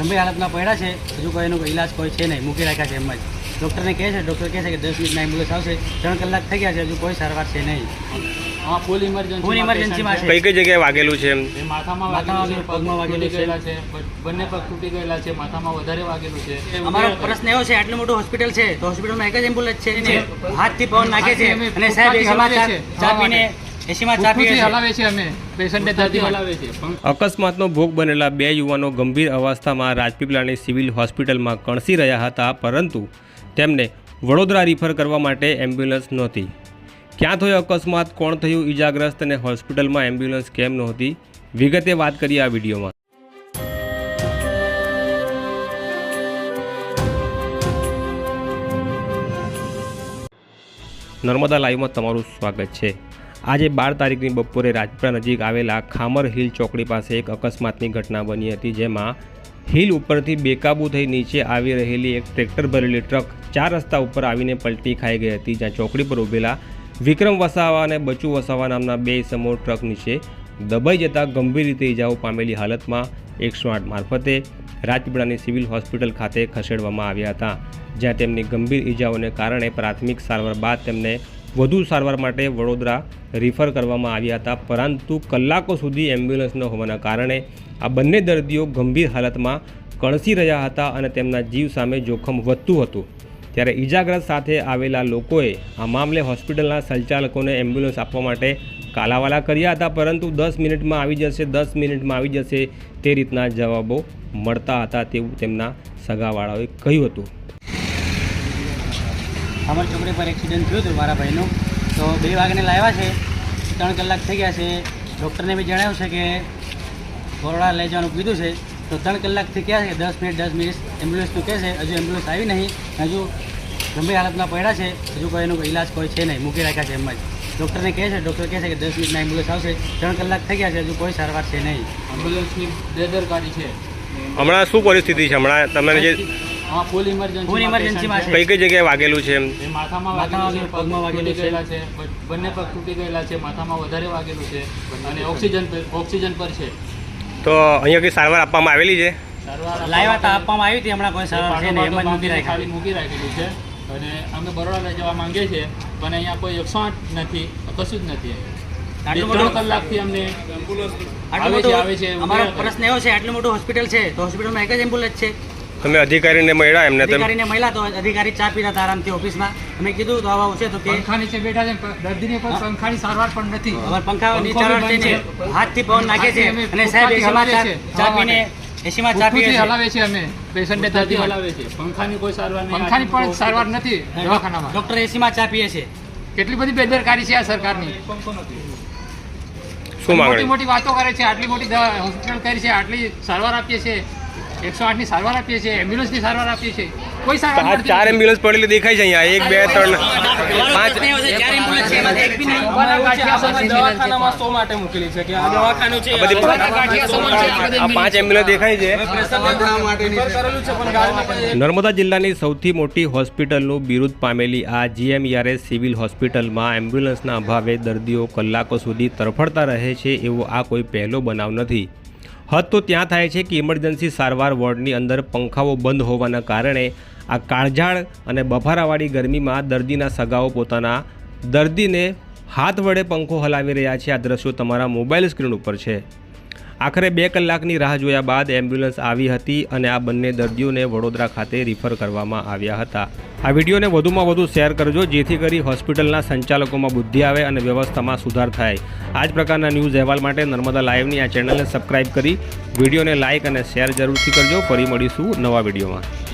ગંભીર હાલતમાં પડ્યા છે. હજુ કોઈ એનો ઈલાજ કોઈ છે નહીં. મૂકી રાખ્યા છે એમ જ. ડૉક્ટરને કહે છે ડૉક્ટર કહે છે કે દસ મિનિટના એમ્બ્યુલન્સ આવશે. ત્રણ કલાક થઈ ગયા છે હજુ કોઈ સારવાર છે નહીં. હા ફૂલ ઇમરજન્સી Full emergency છે. કઈ કઈ જગ્યાએ વાગેલું છે એમ? માથામાં વાગેલું પગમાં પગ વાગેલું ગયેલા છે બંને પગ તૂટી ગયેલા છે માથામાં વધારે વાગેલું છે. અમારો પ્રશ્ન એવો છે આટલું મોટું હોસ્પિટલ છે તો હોસ્પિટલમાં એક જ એમ્બ્યુલન્સ છે ને હાથથી પવન નાખે છે અને સાહેબ અકસ્માતનો ભોગ બનેલા બે યુવાનો ગંભીર અવસ્થામાં રાજપીપળાની સિવિલ હોસ્પિટલમાં કણસી રહ્યા હતા પરંતુ તેમને વડોદરા રિફર કરવા માટે એમ્બ્યુલન્સ નહોતી. ક્યાં થયો અકસ્માત કોણ થયું ઈજાગ્રસ્ત અને હોસ્પિટલમાં એમ્બ્યુલન્સ કેમ નહોતી? વિગતે વાત કરીએ આ વિડીયોમાં. નર્મદા લાઈવમાં તમારું સ્વાગત છે. આજે બાર તારીખની બપોરે રાજપીપળા નજીક આવેલા ખામર હિલ ચોકડી પાસે એક અકસ્માતની ઘટના બની હતી, જેમાં હિલ ઉપરથી બેકાબુ થઈ નીચે આવી રહેલી એક ટ્રેક્ટર ભરેલી ટ્રક ચાર રસ્તા ઉપર આવીને પલટી ખાઈ ગઈ હતી, જ્યાં ચોકડી પર ઊભેલા વિક્રમ વસાવા અને બચુ વસાવા નામના બે સમૂહ ટ્રક નીચે દબાઈ જતાં ગંભીર રીતે ઇજાઓ પામેલી હાલતમાં એકસો આઠ મારફતે રાજપીપળાની સિવિલ હોસ્પિટલ ખાતે ખસેડવામાં આવ્યા હતા, જ્યાં તેમની ગંભીર ઇજાઓને કારણે પ્રાથમિક સારવાર બાદ તેમને વધુ સારવાર માટે વડોદરા રિફર કરવામાં આવ્યા હતા. પરંતુ કલાકો સુધી એમ્બ્યુલન્સ ન હોવાના કારણે આ બંને દર્દીઓ ગંભીર હાલતમાં કણસી રહ્યા હતા અને તેમના જીવ સામે જોખમ વધતું હતું. ત્યારે ઈજાગ્રસ્ત સાથે આવેલા લોકોએ આ મામલે હોસ્પિટલના સંચાલકોને એમ્બ્યુલન્સ આપવા માટે કાલાવાલા કર્યા હતા, પરંતુ દસ મિનિટમાં આવી જશે, દસ મિનિટમાં આવી જશે તે રીતના જવાબો મળતા હતા તેવું તેમના સગાવાળાઓએ કહ્યું હતું. અમાર ચોકડી પર એક્સિડન્ટ થયું હતું મારા ભાઈનું. તો બે વાગ્યાને લાવ્યા છે, ત્રણ કલાક થઈ ગયા છે. ડૉક્ટરને બી જણાવ્યું છે કે બરોડા લઈ જવાનું કીધું છે. તો ત્રણ કલાકથી ગયા છે, દસ મિનિટ દસ મિનિટ. એમ્બ્યુલન્સનું કહે છે, હજુ એમ્બ્યુલન્સ આવી નહીં. હજુ ગંભીર હાલતમાં પડ્યા છે. હજુ કોઈ એનો ઈલાજ કોઈ છે નહીં. મૂકી રાખ્યા છે એમ જ. ડૉક્ટરને કહે છે ડૉક્ટર કહે છે કે દસ મિનિટમાં એમ્બ્યુલન્સ આવશે. ત્રણ કલાક થઈ ગયા છે હજુ કોઈ સારવાર છે નહીં. એમ્બ્યુલન્સની બેદરકારી છે. હમણાં શું પરિસ્થિતિ છે? હમણાં તમને જે હા ફૂલ ઇમરજન્સી Full emergency માં કઈ કઈ જગ્યાએ વાગેલું છે માથામાં માથામાં વાગેલું છે પગમાં પગ વાગેલું ગયેલા છે બંને પગ તૂટી ગયેલા છે માથામાં વધારે વાગેલું છે. અને ઓક્સિજન પર- ઓક્સિજન પર છે. તો અહીંયા કઈ સારવાર આપવામાં આવેલી છે? સારવાર લાવ્યા આપવામાં આવી હતી હમણાં કોઈ સારવાર છે નહીં એમ જ મૂકી ખાલી મૂકી રાખેલું છે. અને અમે બરોડા લઈ જવા માંગીએ છીએ પણ અહીંયા કોઈ એકસો આઠ નથી કશું જ નથી. ત્રણ મોટું- કલાકથી અમને આવે છે, આવે છે, મોટું અમારો પ્રશ્ન એવો છે આટલું મોટું હોસ્પિટલ છે તો હોસ્પિટલમાં એક જ એમ્બ્યુલન્સ છે. તમે અધિકારીને મળ્યા એમને અધિકારીને મળ્યા તો અધિકારી ચા પીતા હતા આરામથી ઓફિસમાં. અમે કીધું તો આવા આવશે તો કે પંખા નીચે બેઠા છે દર્દીને પણ પંખાની સારવાર પણ નથી. અમારા પંખા નીચે છે. હાથથી પવન નાખે છે અને સાહેબ ફૂટપાથી ચા છે, પીને એસીમાં ચા પીએ છે. હલાવે છે અમે. પેશન્ટને દર્દી હલાવે છે. પંખાની કોઈ સારવાર નહીં. પંખાની પણ સારવાર નથી દવાખાનામાં. ડોક્ટર એસીમાં ચા પીએ છે. કેટલી બધી બેદરકારી છે આ સરકારની. શું મોટી માંગણી? મોટી વાતો કરે છે આટલી મોટી દવા હોસ્પિટલ કરી છે આટલી સારવાર આપીએ છીએ એકસો આઠની સારવાર આપીએ છીએ એમ્બ્યુલન્સની સારવાર આપીએ છીએ. કોઈ સારવાર ચાર એમ્બ્યુલન્સ પડેલી દેખાય છે અહીંયા. એક બે ત્રણ પાંચ. પાંચ એમ્બ્યુલન્સ દેખાય છે. નર્મદા જિલ્લાની સૌથી મોટી હોસ્પિટલનું બિરુદ પામેલી આ જીએમઈઆરએસ સિવિલ હોસ્પિટલમાં એમ્બ્યુલન્સના અભાવે દર્દીઓ કલાકો સુધી તરફડતા રહે છે એવો આ કોઈ પહેલો બનાવ નથી. હદ તો ત્યાં થાય છે કે ઇમરજન્સી સારવાર વોર્ડની અંદર પંખાઓ બંધ હોવાના કારણે આ કાળઝાળ અને બફારાવાળી ગરમીમાં દર્દીના સગાઓ પોતાના દર્દીને હાથ વડે પંખો હલાવી રહ્યા છે. આ દ્રશ્યો તમારા મોબાઈલ સ્ક્રીન ઉપર છે. આખરે બે કલાકની રાહ જોયા બાદ એમ્બ્યુલન્સ આવી હતી અને આ બંને દર્દીઓને વડોદરા ખાતે રિફર કરવામાં આવ્યા હતા. આ વિડીયોને વધુમાં વધુ શેર કરજો, જેથી કરી હોસ્પિટલના સંચાલકોમાં બુદ્ધિ આવે અને વ્યવસ્થામાં સુધાર થાય. આ જ પ્રકારના ન્યૂઝ અહેવાલ માટે નર્મદા લાઈવની આ ચેનલને સબસ્ક્રાઇબ કરી વિડીયોને લાઇક અને શેર જરૂરથી કરજો. ફરી મળીશું નવા વિડીયોમાં.